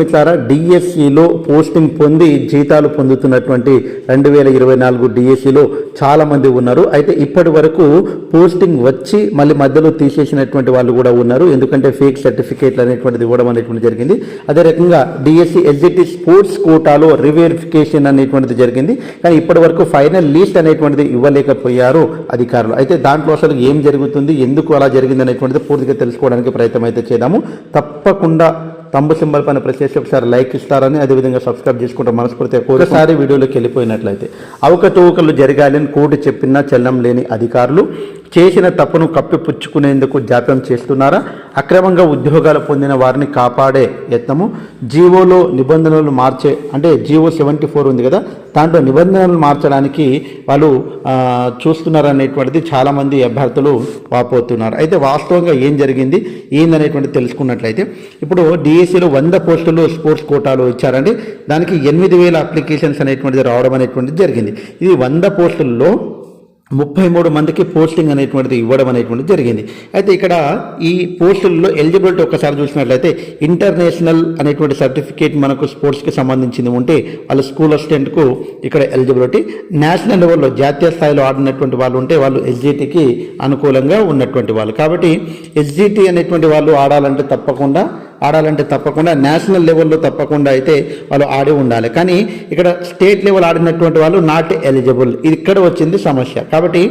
మిత్రులారా డిఎస్సిలో పోస్టింగ్ పొంది జీతాలు పొందుతున్నటువంటి రెండు వేల ఇరవై నాలుగు డిఎస్సిలో చాలా మంది ఉన్నారు. అయితే ఇప్పటి వరకు పోస్టింగ్ వచ్చి మళ్ళీ మధ్యలో తీసేసినటువంటి వాళ్ళు కూడా ఉన్నారు. ఎందుకంటే ఫేక్ సర్టిఫికేట్లు అనేటువంటిది ఇవ్వడం అనేటువంటి జరిగింది. అదే రకంగా డిఎస్సి ఎస్జిటి స్పోర్ట్స్ కోటాలో రివెరిఫికేషన్ అనేటువంటిది జరిగింది. కానీ ఇప్పటి వరకు ఫైనల్ లిస్ట్ అనేటువంటిది ఇవ్వలేకపోయారు అధికారులు. అయితే దాంట్లో అసలు ఏం జరుగుతుంది ఎందుకు అలా జరిగింది అనేటువంటిది పూర్తిగా తెలుసుకోవడానికి ప్రయత్నం అయితే చేద్దాము. తప్పకుండా తంబు సింబల్ పైన ప్రెస్ చేసి ఒకసారి లైక్ ఇస్తారని అదేవిధంగా సబ్స్క్రైబ్ చేసుకుంటే మనస్ఫూర్తిగా ఒకసారి వీడియోలోకి వెళ్ళిపోయినట్లయితే అవకతవకలు జరగాలని కోర్టు చెప్పినా చెల్లం లేని అధికారులు చేసిన తప్పును కప్పిపుచ్చుకునేందుకు జాప్యం చేస్తున్నారా? అక్రమంగా ఉద్యోగాలు పొందిన వారిని కాపాడే యత్నము జీవోలో నిబంధనలు మార్చే అంటే జీవో సెవెంటీ ఫోర్ ఉంది కదా దాంట్లో నిబంధనలు మార్చడానికి వాళ్ళు చూస్తున్నారనేటువంటిది చాలామంది అభ్యర్థులు వాపోతున్నారు. అయితే వాస్తవంగా ఏం జరిగింది? ఏందనేటువంటిది తెలుసుకున్నట్లయితే ఇప్పుడు డిఎస్సిలో వంద పోస్టులు స్పోర్ట్స్ కోటాలో ఇచ్చారండి. దానికి ఎనిమిది వేల అప్లికేషన్స్ అనేటువంటిది రావడం అనేటువంటిది జరిగింది. ఇది వంద పోస్టుల్లో ముప్పై మూడు మందికి పోస్టింగ్ అనేటువంటిది ఇవ్వడం అనేటువంటిది జరిగింది. అయితే ఇక్కడ ఈ పోస్టుల్లో ఎలిజిబిలిటీ ఒకసారి చూసినట్లయితే ఇంటర్నేషనల్ అనేటువంటి సర్టిఫికేట్ మనకు స్పోర్ట్స్కి సంబంధించింది ఉంటే వాళ్ళు స్కూల్ అసిస్టెంట్కు ఇక్కడ ఎలిజిబిలిటీ. నేషనల్ లెవెల్లో జాతీయ స్థాయిలో ఆడినటువంటి వాళ్ళు ఉంటే వాళ్ళు ఎస్జిటికి అనుకూలంగా ఉన్నటువంటి వాళ్ళు. కాబట్టి ఎస్జిటి అనేటువంటి వాళ్ళు ఆడాలంటే తప్పకుండా ఆడాలంటే తప్పకుండా నేషనల్ లెవెల్లో తప్పకుండా అయితే వాళ్ళు ఆడి ఉండాలి. కానీ ఇక్కడ స్టేట్ లెవెల్ ఆడినటువంటి వాళ్ళు నాట్ ఎలిజిబుల్. ఇది ఇక్కడ వచ్చింది సమస్య. కాబట్టి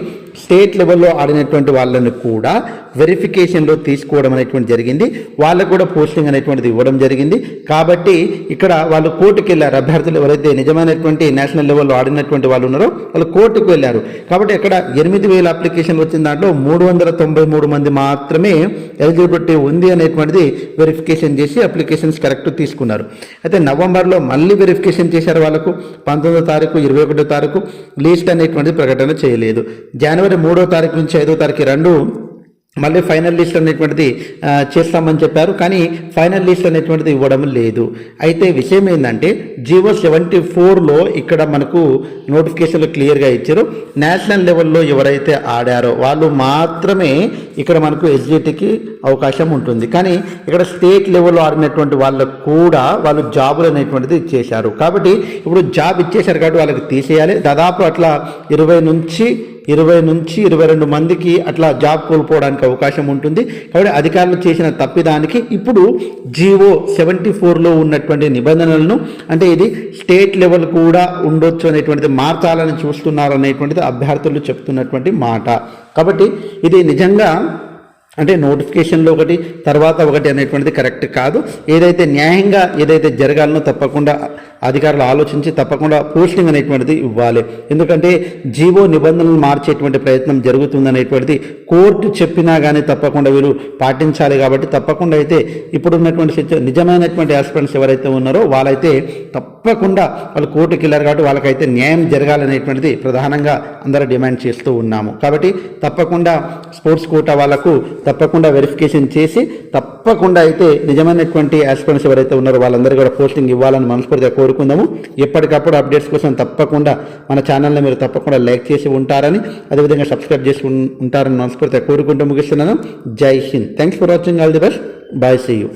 స్టేట్ లెవెల్లో ఆడినటువంటి వాళ్ళని కూడా వెరిఫికేషన్లో తీసుకోవడం అనేటువంటి జరిగింది. వాళ్ళకు కూడా పోస్టింగ్ అనేటువంటిది ఇవ్వడం జరిగింది. కాబట్టి ఇక్కడ వాళ్ళు కోర్టుకు వెళ్ళారు. అభ్యర్థులు ఎవరైతే నిజమైనటువంటి నేషనల్ లెవెల్లో ఆడినటువంటి వాళ్ళు ఉన్నారో వాళ్ళు కోర్టుకు వెళ్ళారు. కాబట్టి ఇక్కడ ఎనిమిది వేల అప్లికేషన్ వచ్చిన దాంట్లో మూడు వందల తొంభై మూడు మంది మాత్రమే ఎలిజిబిలిటీ ఉంది అనేటువంటిది వెరిఫికేషన్ చేసి అప్లికేషన్స్ కరెక్ట్ తీసుకున్నారు. అయితే నవంబర్లో మళ్ళీ వెరిఫికేషన్ చేశారు వాళ్ళకు. పంతొమ్మిదో తారీఖు ఇరవై ఒకటో తారీఖు లిస్ట్ అనేటువంటిది ప్రకటన చేయలేదు. జనవరి మూడో తారీఖు నుంచి ఐదో తారీఖు రెండు మళ్ళీ ఫైనల్ లిస్ట్ అనేటువంటిది చేస్తామని చెప్పారు. కానీ ఫైనల్ లిస్ట్ అనేటువంటిది ఇవ్వడం లేదు. అయితే విషయం ఏంటంటే జివో సెవెంటీ ఫోర్లో ఇక్కడ మనకు నోటిఫికేషన్లు క్లియర్గా ఇచ్చారు. నేషనల్ లెవెల్లో ఎవరైతే ఆడారో వాళ్ళు మాత్రమే ఇక్కడ మనకు ఎస్జిటికి అవకాశం ఉంటుంది. కానీ ఇక్కడ స్టేట్ లెవెల్లో ఆడినటువంటి వాళ్ళకు కూడా వాళ్ళు జాబులు అనేటువంటిది ఇచ్చేశారు. కాబట్టి ఇప్పుడు జాబ్ ఇచ్చేశారు కాబట్టి వాళ్ళకి తీసేయాలి. దాదాపు అట్లా ఇరవై నుంచి ఇరవై నుంచి ఇరవై రెండు మందికి అట్లా జాబ్ కోల్పోవడానికి అవకాశం ఉంటుంది. కాబట్టి అధికారులు చేసిన తప్పిదానికి ఇప్పుడు జీవో సెవెంటీ ఫోర్లో ఉన్నటువంటి నిబంధనలను అంటే ఇది స్టేట్ లెవెల్ కూడా ఉండొచ్చు అనేటువంటిది మార్చాలని చూస్తున్నారు అనేటువంటిది అభ్యర్థులు చెప్తున్నటువంటి మాట. కాబట్టి ఇది నిజంగా అంటే నోటిఫికేషన్లో ఒకటి తర్వాత ఒకటి అనేటువంటిది కరెక్ట్ కాదు. ఏదైతే న్యాయంగా ఏదైతే జరగాలనో తప్పకుండా అధికారులు ఆలోచించి తప్పకుండా పోస్టింగ్ అనేటువంటిది ఇవ్వాలి. ఎందుకంటే జీవో నిబంధనలు మార్చేటువంటి ప్రయత్నం జరుగుతుంది అనేటువంటిది కోర్టు చెప్పినా కానీ తప్పకుండా వీరు పాటించాలి కాబట్టి తప్పకుండా అయితే ఇప్పుడున్నటువంటి సిచ్యు నిజమైనటువంటి ఆస్పిరెంట్స్ ఎవరైతే ఉన్నారో వాళ్ళైతే తప్పకుండా వాళ్ళు కోర్టుకి వెళ్ళారు కాబట్టి వాళ్ళకైతే న్యాయం జరగాలనేటువంటిది ప్రధానంగా అందరూ డిమాండ్ చేస్తూ ఉన్నాము. కాబట్టి తప్పకుండా స్పోర్ట్స్ కోటా వాళ్ళకు తప్పకుండా వెరిఫికేషన్ చేసి తప్పకుండా అయితే నిజమైనటువంటి ఆస్పిరెంట్స్ ఎవరైతే ఉన్నారో వాళ్ళందరూ కూడా పోస్టింగ్ ఇవ్వాలని మనస్ఫూర్తిగా కోరుకుందాము. ఎప్పటికప్పుడు అప్డేట్స్ కోసం తప్పకుండా మన ఛానల్ని మీరు తప్పకుండా లైక్ చేసి ఉంటారని అదేవిధంగా సబ్స్క్రైబ్ చేసి ఉంటారని మనస్ఫూర్తిగా కోరుకుంటూ ముగిస్తున్నాను. Jai Hind. Thanks for watching all the best bye see you